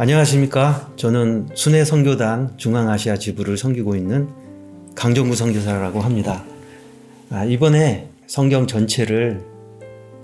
안녕하십니까. 저는 순회 선교단 중앙아시아 지부를 섬기고 있는 강정구 선교사라고 합니다. 아, 이번에 성경 전체를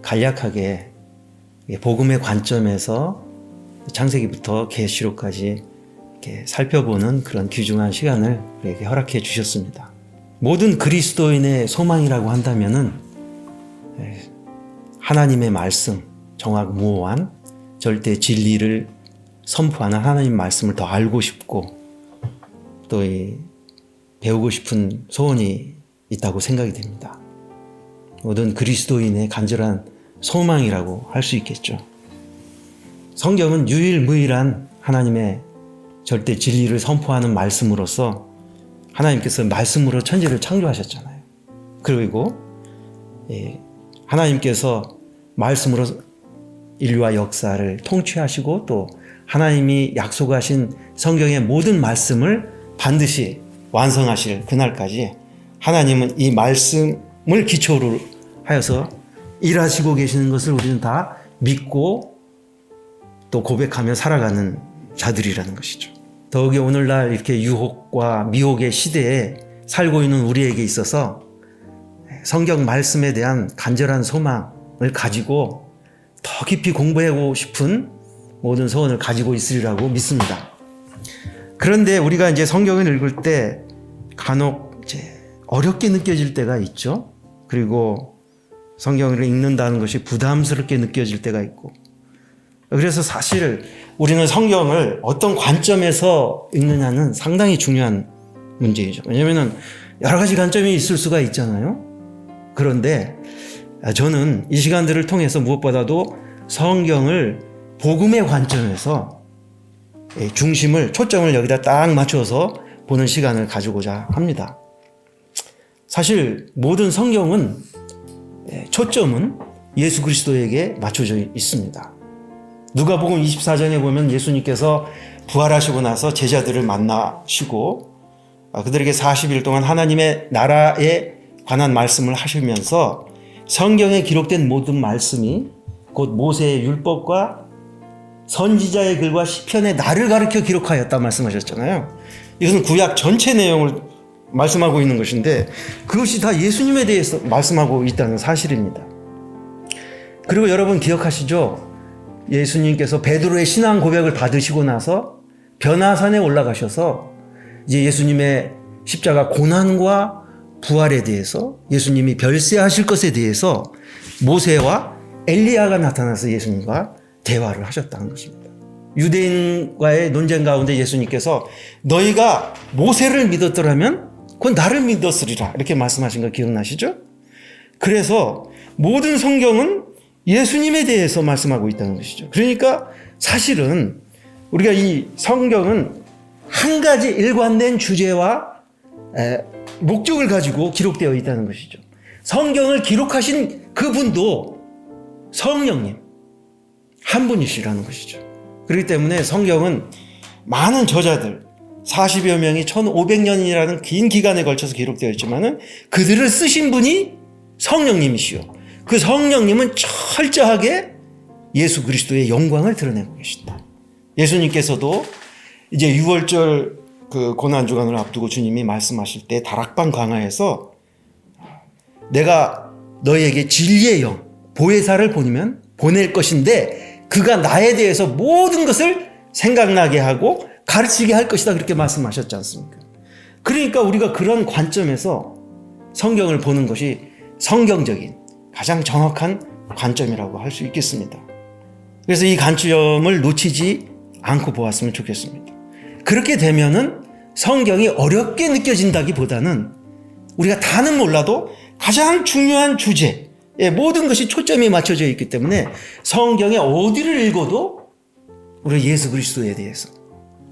간략하게 복음의 관점에서 창세기부터 계시록까지 살펴보는 그런 귀중한 시간을 우리에게 허락해 주셨습니다. 모든 그리스도인의 소망이라고 한다면은 예, 하나님의 말씀, 정확 무호한 절대 진리를 선포하는 하나님 말씀을 더 알고 싶고 또이 배우고 싶은 소원이 있다고 생각이 됩니다. 모든 그리스도인의 간절한 소망이라고 할 수 있겠죠. 성경은 유일무이한 하나님의 절대 진리를 선포하는 말씀으로서 하나님께서 말씀으로 천지를 창조하셨잖아요. 그리고 예, 하나님께서 말씀으로 인류와 역사를 통치하시고 또 하나님이 약속하신 성경의 모든 말씀을 반드시 완성하실 그날까지 하나님은 이 말씀을 기초로 하여서 일하시고 계시는 것을 우리는 다 믿고 또 고백하며 살아가는 자들이라는 것이죠. 더욱이 오늘날 이렇게 유혹과 미혹의 시대에 살고 있는 우리에게 있어서 성경 말씀에 대한 간절한 소망을 가지고 더 깊이 공부하고 싶은 모든 소원을 가지고 있으리라고 믿습니다. 그런데 우리가 이제 성경을 읽을 때 간혹 이제 어렵게 느껴질 때가 있죠. 그리고 성경을 읽는다는 것이 부담스럽게 느껴질 때가 있고. 그래서 사실 우리는 성경을 어떤 관점에서 읽느냐는 상당히 중요한 문제이죠. 왜냐하면 여러 가지 관점이 있을 수가 있잖아요. 그런데 저는 이 시간들을 통해서 무엇보다도 성경을 복음의 관점에서 중심을 초점을 여기다 딱 맞춰서 보는 시간을 가지고자 합니다. 사실 모든 성경은 초점은 예수 그리스도에게 맞춰져 있습니다. 누가복음 24장에 보면 예수님께서 부활하시고 나서 제자들을 만나시고 그들에게 40일 동안 하나님의 나라에 관한 말씀을 하시면서 성경에 기록된 모든 말씀이 곧 모세의 율법과 선지자의 글과 시편의 나를 가르쳐 기록하였다 말씀하셨잖아요. 이것은 구약 전체 내용을 말씀하고 있는 것인데 그것이 다 예수님에 대해서 말씀하고 있다는 사실입니다. 그리고 여러분 기억하시죠? 예수님께서 베드로의 신앙 고백을 받으시고 나서 변화산에 올라가셔서 이제 예수님의 십자가 고난과 부활에 대해서 예수님이 별세하실 것에 대해서 모세와 엘리야가 나타나서 예수님과 대화를 하셨다는 것입니다. 유대인과의 논쟁 가운데 예수님께서 너희가 모세를 믿었더라면 그건 나를 믿었으리라 이렇게 말씀하신 거 기억나시죠? 그래서 모든 성경은 예수님에 대해서 말씀하고 있다는 것이죠. 그러니까 사실은 우리가 이 성경은 한 가지 일관된 주제와 목적을 가지고 기록되어 있다는 것이죠. 성경을 기록하신 그분도 성령님 한 분이시라는 것이죠. 그렇기 때문에 성경은 많은 저자들 40여 명이 1500년이라는 긴 기간에 걸쳐서 기록되어 있지만은 그들을 쓰신 분이 성령님이시요. 그 성령님은 철저하게 예수 그리스도의 영광을 드러내고 계신다. 예수님께서도 이제 6월절 그 고난 주간을 앞두고 주님이 말씀하실 때 다락방 강화에서 내가 너에게 진리의 영 보혜사를 보내면 보낼 것인데 그가 나에 대해서 모든 것을 생각나게 하고 가르치게 할 것이다 그렇게 말씀하셨지 않습니까? 그러니까 우리가 그런 관점에서 성경을 보는 것이 성경적인 가장 정확한 관점이라고 할 수 있겠습니다. 그래서 이 관점을 놓치지 않고 보았으면 좋겠습니다. 그렇게 되면은 성경이 어렵게 느껴진다기보다는 우리가 다는 몰라도 가장 중요한 주제, 모든 것이 초점이 맞춰져 있기 때문에 성경의 어디를 읽어도 우리 예수 그리스도에 대해서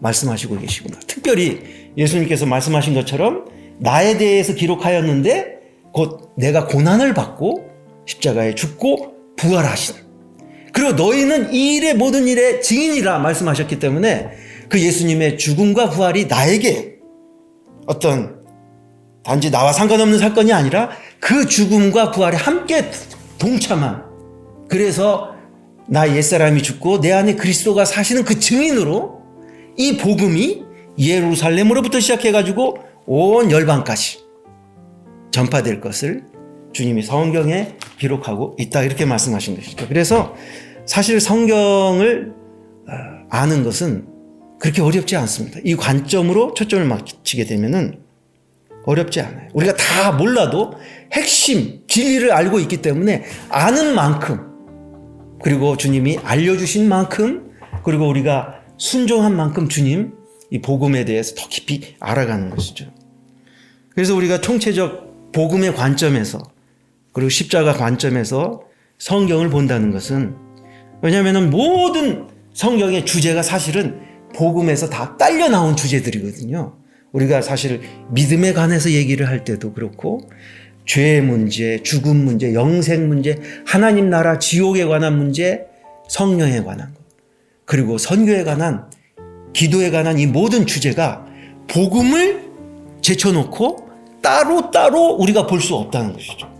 말씀하시고 계시구나. 특별히 예수님께서 말씀하신 것처럼 나에 대해서 기록하였는데 곧 내가 고난을 받고 십자가에 죽고 부활하신 그리고 너희는 이 일의 모든 일의 증인이라 말씀하셨기 때문에 그 예수님의 죽음과 부활이 나에게 어떤 단지 나와 상관없는 사건이 아니라 그 죽음과 부활에 함께 동참한 그래서 나 옛사람이 죽고 내 안에 그리스도가 사시는 그 증인으로 이 복음이 예루살렘으로부터 시작해가지고 온 열방까지 전파될 것을 주님이 성경에 기록하고 있다 이렇게 말씀하신 것이죠. 그래서 사실 성경을 어, 아는 것은 그렇게 어렵지 않습니다. 이 관점으로 초점을 맞추게 되면은 어렵지 않아요. 우리가 다 몰라도 핵심 진리를 알고 있기 때문에 아는 만큼 그리고 주님이 알려주신 만큼 그리고 우리가 순종한 만큼 주님 이 복음에 대해서 더 깊이 알아가는 것이죠. 그래서 우리가 총체적 복음의 관점에서 그리고 십자가 관점에서 성경을 본다는 것은 왜냐하면 모든 성경의 주제가 사실은 복음에서 다 딸려 나온 주제들이거든요. 우리가 사실 믿음에 관해서 얘기를 할 때도 그렇고 죄의 문제, 죽음 문제, 영생 문제, 하나님 나라 지옥에 관한 문제, 성령에 관한 것, 그리고 선교에 관한 기도에 관한 이 모든 주제가 복음을 제쳐놓고 따로따로 우리가 볼 수 없다는 것이죠.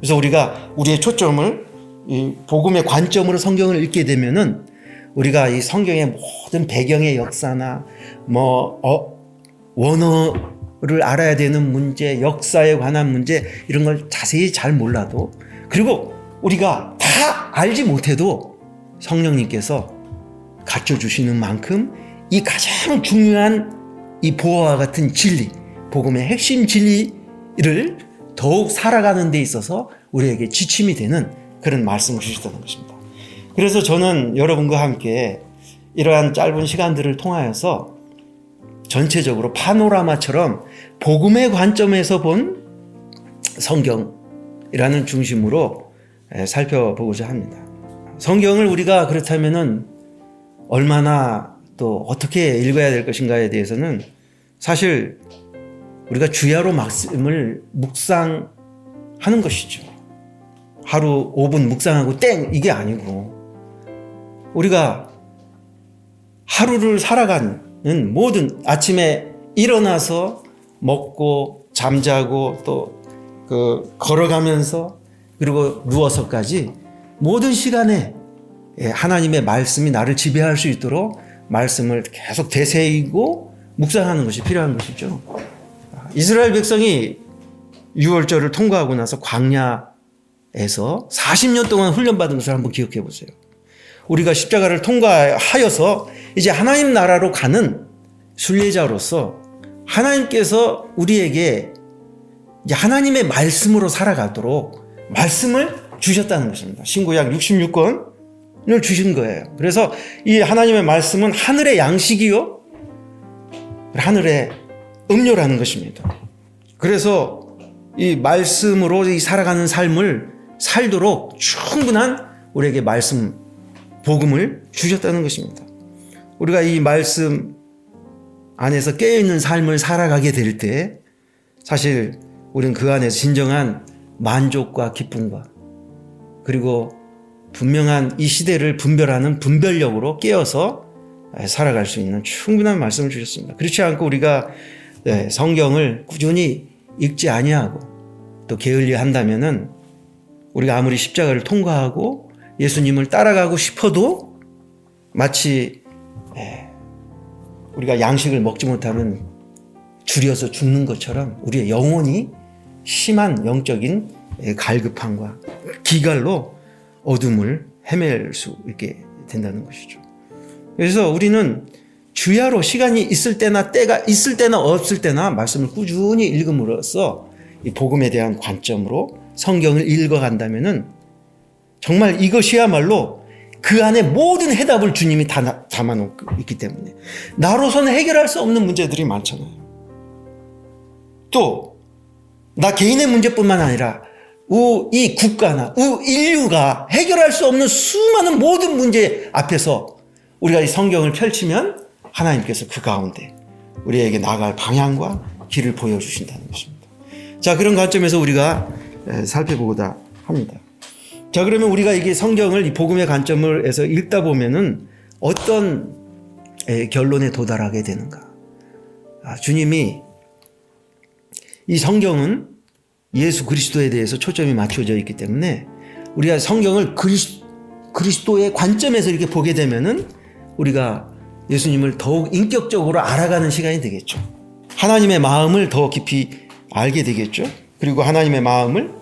그래서 우리가 우리의 초점을 이 복음의 관점으로 성경을 읽게 되면은 우리가 이 성경의 모든 배경의 역사나 뭐 어, 원어를 알아야 되는 문제, 역사에 관한 문제 이런 걸 자세히 잘 몰라도 그리고 우리가 다 알지 못해도 성령님께서 갖춰 주시는 만큼 이 가장 중요한 이 보화와 같은 진리, 복음의 핵심 진리를 더욱 살아가는 데 있어서 우리에게 지침이 되는 그런 말씀을 주셨다는 것입니다. 그래서 저는 여러분과 함께 이러한 짧은 시간들을 통하여서 전체적으로 파노라마처럼 복음의 관점에서 본 성경이라는 중심으로 살펴보고자 합니다. 성경을 우리가 그렇다면은 얼마나 또 어떻게 읽어야 될 것인가에 대해서는 사실 우리가 주야로 말씀을 묵상하는 것이죠. 하루 5분 묵상하고 땡 이게 아니고 우리가 하루를 살아가 는 모든 아침에 일어나서 먹고 잠자고 또 그 걸어가면서 그리고 누워서까지 모든 시간에 예, 하나님의 말씀이 나를 지배할 수 있도록 말씀을 계속 되새이고 묵상하는 것이 필요한 것이죠. 이스라엘 백성이 6월절을 통과하고 나서 광야에서 40년 동안 훈련받은 것을 한번 기억해 보세요. 우리가 십자가를 통과하여서 이제 하나님 나라로 가는 순례자로서 하나님께서 우리에게 하나님의 말씀으로 살아가도록 말씀을 주셨다는 것입니다. 신구약 66권을 주신 거예요. 그래서 이 하나님의 말씀은 하늘의 양식이요, 하늘의 음료라는 것입니다. 그래서 이 말씀으로 이 살아가는 삶을 살도록 충분한 우리에게 말씀, 복음을 주셨다는 것입니다. 우리가 이 말씀 안에서 깨어있는 삶을 살아가게 될 때 사실 우리는 그 안에서 진정한 만족과 기쁨과 그리고 분명한 이 시대를 분별하는 분별력으로 깨어서 살아갈 수 있는 충분한 말씀을 주셨습니다. 그렇지 않고 우리가 네, 성경을 꾸준히 읽지 아니하고 또 게을리 한다면은 우리가 아무리 십자가를 통과하고 예수님을 따라가고 싶어도 마치 예, 우리가 양식을 먹지 못하면 줄여서 죽는 것처럼 우리의 영혼이 심한 영적인 예, 갈급함과 기갈로 어둠을 헤맬 수 있게 된다는 것이죠. 그래서 우리는 주야로 시간이 있을 때나 때가 있을 때나 없을 때나 말씀을 꾸준히 읽음으로써 이 복음에 대한 관점으로 성경을 읽어간다면은 정말 이것이야말로 그 안에 모든 해답을 주님이 다 담아놓고 있기 때문에 나로서는 해결할 수 없는 문제들이 많잖아요. 또 나 개인의 문제뿐만 아니라 이 국가나 인류가 해결할 수 없는 수많은 모든 문제 앞에서 우리가 이 성경을 펼치면 하나님께서 그 가운데 우리에게 나갈 방향과 길을 보여주신다는 것입니다. 자, 그런 관점에서 우리가 살펴보고자 합니다. 자, 그러면 우리가 이게 성경을 이 복음의 관점을 해서 읽다 보면은 어떤 결론에 도달하게 되는가? 아, 주님이 이 성경은 예수 그리스도에 대해서 초점이 맞춰져 있기 때문에 우리가 성경을 그리스, 그리스도의 관점에서 이렇게 보게 되면은 우리가 예수님을 더욱 인격적으로 알아가는 시간이 되겠죠. 하나님의 마음을 더 깊이 알게 되겠죠. 그리고 하나님의 마음을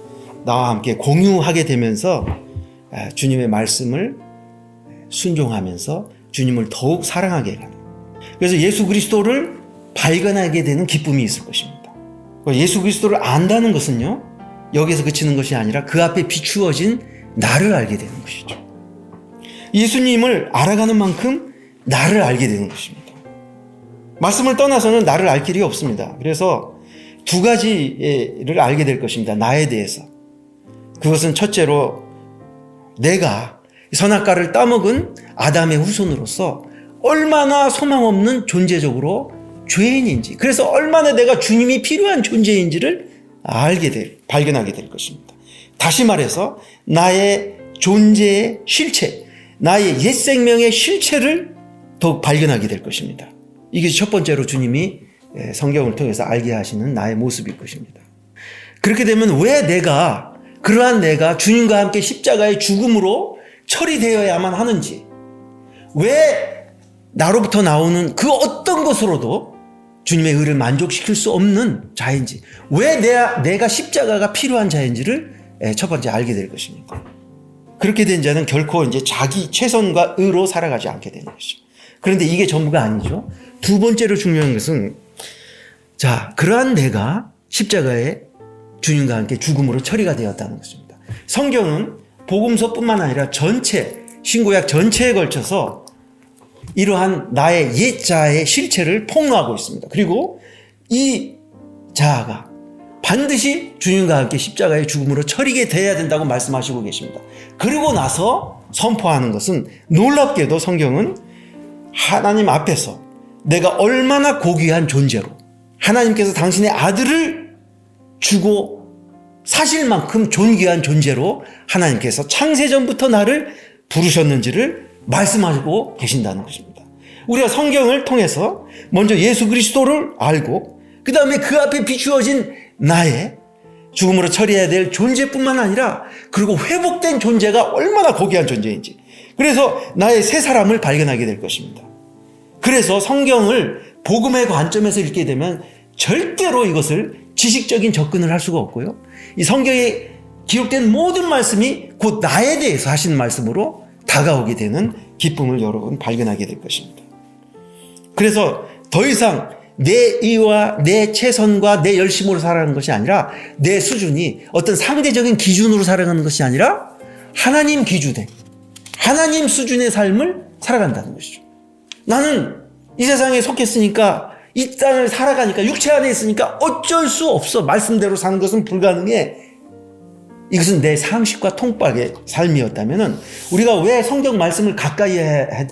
나와 함께 공유하게 되면서 아, 주님의 말씀을 순종하면서 주님을 더욱 사랑하게 되는. 그래서 예수 그리스도를 발견하게 되는 기쁨이 있을 것입니다. 예수 그리스도를 안다는 것은요, 여기서 그치는 것이 아니라 그 앞에 비추어진 나를 알게 되는 것이죠. 예수님을 알아가는 만큼 나를 알게 되는 것입니다. 말씀을 떠나서는 나를 알 길이 없습니다. 그래서 두 가지를 알게 될 것입니다. 나에 대해서. 그것은 첫째로 내가 선악과를 따먹은 아담의 후손으로서 얼마나 소망 없는 존재적으로 죄인인지, 그래서 얼마나 내가 주님이 필요한 존재인지를 알게 될, 발견하게 될 것입니다. 다시 말해서 나의 존재의 실체, 나의 옛 생명의 실체를 더욱 발견하게 될 것입니다. 이게 첫 번째로 주님이 예, 성경을 통해서 알게 하시는 나의 모습일 것입니다. 그렇게 되면 왜 내가 그러한 내가 주님과 함께 십자가의 죽음으로 처리되어야만 하는지, 왜 나로부터 나오는 그 어떤 것으로도 주님의 의를 만족시킬 수 없는 자인지, 왜 내가, 내가 십자가가 필요한 자인지를 예, 첫 번째 알게 될 것입니다. 그렇게 된 자는 결코 이제 자기 최선과 의로 살아가지 않게 되는 것이죠. 그런데 이게 전부가 아니죠. 두 번째로 중요한 것은 자, 그러한 내가 십자가에 주님과 함께 죽음으로 처리가 되었다는 것입니다. 성경은 복음서뿐만 아니라 전체 신구약 전체에 걸쳐서 이러한 나의 옛 자아의 실체를 폭로하고 있습니다. 그리고 이 자아가 반드시 주님과 함께 십자가의 죽음으로 처리게 돼야 된다고 말씀하시고 계십니다. 그리고 나서 선포하는 것은 놀랍게도 성경은 하나님 앞에서 내가 얼마나 고귀한 존재로 하나님께서 당신의 아들을 주고 사실 만큼 존귀한 존재로 하나님께서 창세전부터 나를 부르셨는지를 말씀하고 계신다는 것입니다. 우리가 성경을 통해서 먼저 예수 그리스도를 알고 그 다음에 그 앞에 비추어진 나의 죽음으로 처리해야 될 존재뿐만 아니라 그리고 회복된 존재가 얼마나 고귀한 존재인지 그래서 나의 새 사람을 발견하게 될 것입니다. 그래서 성경을 복음의 관점에서 읽게 되면 절대로 이것을 지식적인 접근을 할 수가 없고요. 이 성경에 기록된 모든 말씀이 곧 나에 대해서 하신 말씀으로 다가오게 되는 기쁨을 여러분 발견하게 될 것입니다. 그래서 더 이상 내 의와 내 최선과 내 열심으로 살아가는 것이 아니라 내 수준이 어떤 상대적인 기준으로 살아가는 것이 아니라 하나님 기준에 하나님 수준의 삶을 살아간다는 것이죠. 나는 이 세상에 속했으니까 이 땅을 살아가니까 육체 안에 있으니까 어쩔 수 없어 말씀대로 사는 것은 불가능해. 이것은 내 상식과 통박의 삶이었다면은 우리가 왜 성경 말씀을 가까이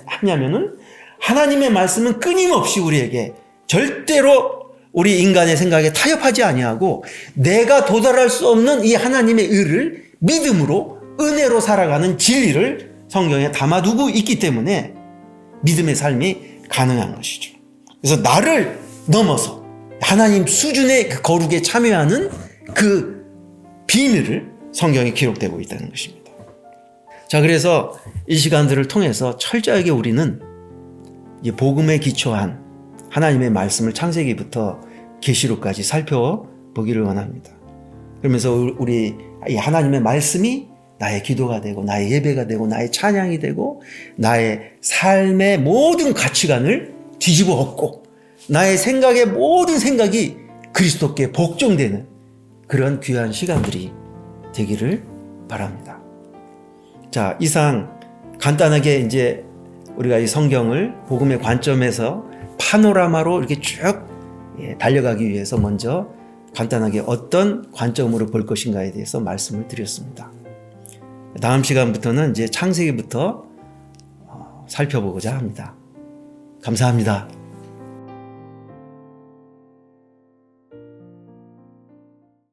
하냐면은 하나님의 말씀은 끊임없이 우리에게 절대로 우리 인간의 생각에 타협하지 아니하고 내가 도달할 수 없는 이 하나님의 의를 믿음으로 은혜로 살아가는 진리를 성경에 담아두고 있기 때문에 믿음의 삶이 가능한 것이죠. 그래서 나를 넘어서 하나님 수준의 그 거룩에 참여하는 그 비밀을 성경에 기록되고 있다는 것입니다. 자, 그래서 이 시간들을 통해서 철저하게 우리는 복음에 기초한 하나님의 말씀을 창세기부터 계시록까지 살펴보기를 원합니다. 그러면서 우리 하나님의 말씀이 나의 기도가 되고 나의 예배가 되고 나의 찬양이 되고 나의 삶의 모든 가치관을 뒤집어 엎고 나의 생각의 모든 생각이 그리스도께 복종되는 그런 귀한 시간들이 되기를 바랍니다. 자, 이상 간단하게 이제 우리가 이 성경을 복음의 관점에서 파노라마로 이렇게 쭉 예, 달려가기 위해서 먼저 간단하게 어떤 관점으로 볼 것인가에 대해서 말씀을 드렸습니다. 다음 시간부터는 이제 창세기부터 어, 살펴보고자 합니다. 감사합니다.